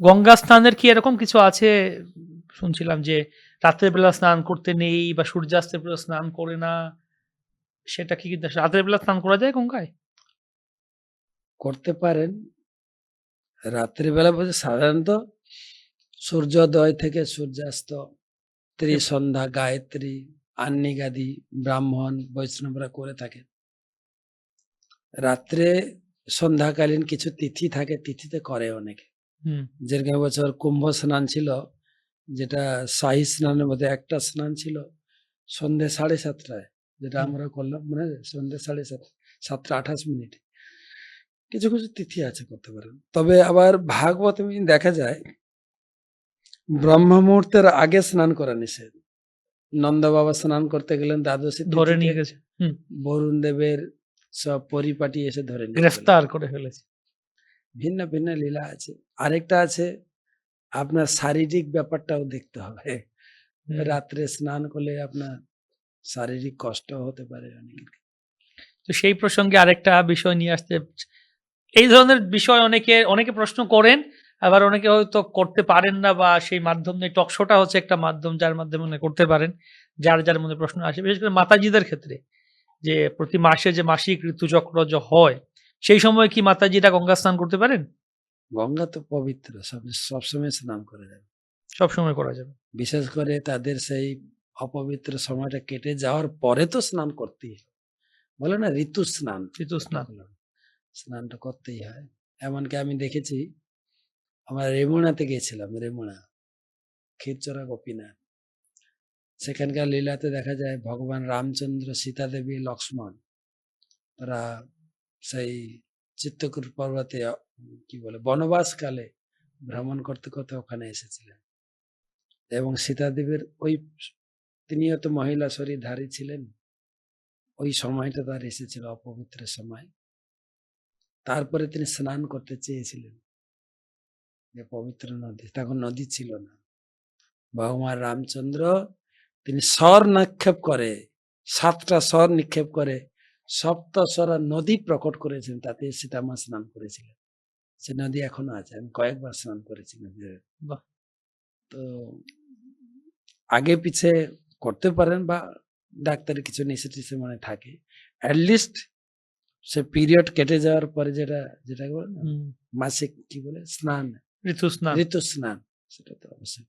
গঙ্গা স্নানের কি এরকম কিছু আছে? শুনছিলাম যে রাতের বেলা স্নান করতে নেই বা সূর্যাস্তের বেলা স্নান করে না। সেটা কি রাতের বেলা স্নান করা যায় গঙ্গায়? করতে পারেন। রাত্রিবেলা বলতে সাধারণত সূর্যোদয় থেকে সূর্যাস্ত, ত্রিসন্ধ্যা, গায়ত্রী আন্নিগাদি ব্রাহ্মণ, বৈষ্ণবরা করে থাকে। রাত্রে সন্ধ্যাকালীন কিছু তিথি থাকে, তিথিতে করে অনেকে। হুম। যেরকম বছর কুম্ভ স্নান ছিল যেটা শাহী স্নানের মধ্যে একটা স্নান ছিল সন্ধে সাড়ে সাতটায় যেটা হুম। আমরা করলাম মানে সন্ধে সাড়ে সাত সাতটা আঠাশ মিনিট। কিছু কিছু তিথি আছে করতে পারেন। তবে আবার ভাগবত দেখা যায় ব্রহ্ম মুহূর্তের আগে স্নান করা নিষেধ। নন্দ বাবা স্নান করতে গেলেন দ্বাদশী ধরে তিথিতে নিয়ে গেছে। হুম। বরুণ দেবের সব পরিপাটি এসে ধরে নিয়ে। গ্রেফতার করে ফেলেছে। ভিন্ন ভিন্ন লীলা আছে। আরেকটা আছে আপনার শারীরিক ব্যাপারটাও দেখতে হবে। রাত্রে স্নান করলে আপনার শারীরিক কষ্ট হতে পারে অনেকের তো সেই প্রসঙ্গে আরেকটা বিষয় নিয়ে আসতে এই ধরনের বিষয় অনেকে অনেকে প্রশ্ন করেন আবার অনেকে হয়তো করতে পারেন না বা সেই মাধ্যম নিয়ে টকশোটা হচ্ছে একটা মাধ্যম যার মাধ্যমে উনি করতে পারেন যার যার মধ্যে প্রশ্ন আসে। বিশেষ করে মাতাজিদের ক্ষেত্রে যে প্রতি মাসে যে মাসিক ঋতুচক্র যে হয় সেই সময় কি মাতাজিরা গঙ্গা স্নান করতে পারেন? গঙ্গা তো পবিত্র সব সবসময় স্নান করে যাবে। সব সময় করা যাবে। বিশেষ করে তাদের সেই অপবিত্র সময়টা কেটে যাওয়ার পরে তো স্নান করতেই বলে না ঋতু স্নান। ঋতু স্নান। স্নানটা করতেই হয়। এমনকি আমি দেখেছি আমরা রেমুনাতে গেছিলাম রেমুনা ক্ষীরচরা গোপীনাথ। সেখানকার লীলাতে দেখা যায় ভগবান রামচন্দ্র সীতা দেবী লক্ষ্মণ তারা সেই চিত্তকূট পর্বতে কি বলে বনবাসকালে ভ্রমণ করতে করতে ওখানে এসেছিলেন। এবং সীতা দেবীর ওই তিনিও তো মহিলা শরীরধারী ছিলেন। ওই সময়টা তার এসেছিল অপবিত্র সময়। তারপরে তিনি স্নান করতে চেয়েছিলেন। যে পবিত্র নদী, তখন নদী ছিল না। ভগবান রামচন্দ্র, তিনি স্বর নিক্ষেপ করে, সাতটা স্বর নিক্ষেপ করে সপ্তস্বরা নদী প্রকট করেছেন তাতে সীতামা স্নান করেছিলেন সে নদী এখনও আছে আমি কয়েকবার স্নান করেছি নদীতে। বাহ। তো আগে পিছে করতে পারেন বা ডাক্তারি কিছু নিষেধিসে মানে থাকে অ্যাটলিস্ট সে পিরিয়ড কেটে যাওয়ার পরে যেটা যেটা বলে মাসিক কি বলে স্নান ঋতু স্নান ঋতু স্নান সেটা তো অবশ্যই।